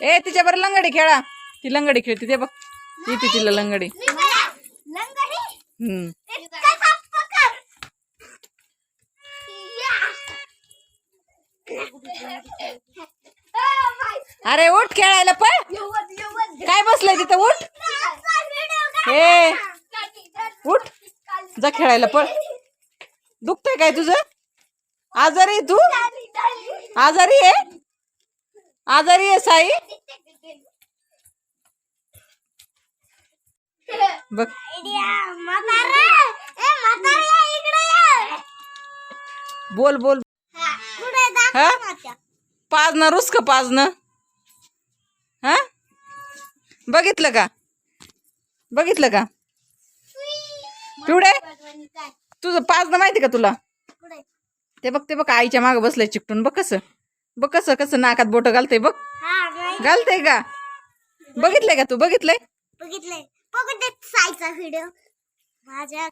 ए तिच्या बरं लंगडी खेळा. ती लंगडी खेळते ते बघ. येते तिला लंगडी. हम्म. अरे उठ खेळायला पण काय बसलंय तिथं? उठ. हे उठ. जा खेळायला पळ. दुखतंय काय तुझं? आजारी तू? आजारी आहे? आजारी आहे साई? बघ. बोल बोल. हा? पाजणं रुस का पाजणं. हा? बघितलं का? बघितलं का? पिवडे तुझं पाजणं माहिती का तुला? ते बघ ते बघ आईच्या मागं बसलंय चिकटून. बघ कसं. बघ कसं कसं नाकात बोट घालते बघ. घालते का? बघितलंय का तू? बघितलंय? बघितलंय. बघू देत साईचा व्हिडिओ माझ्या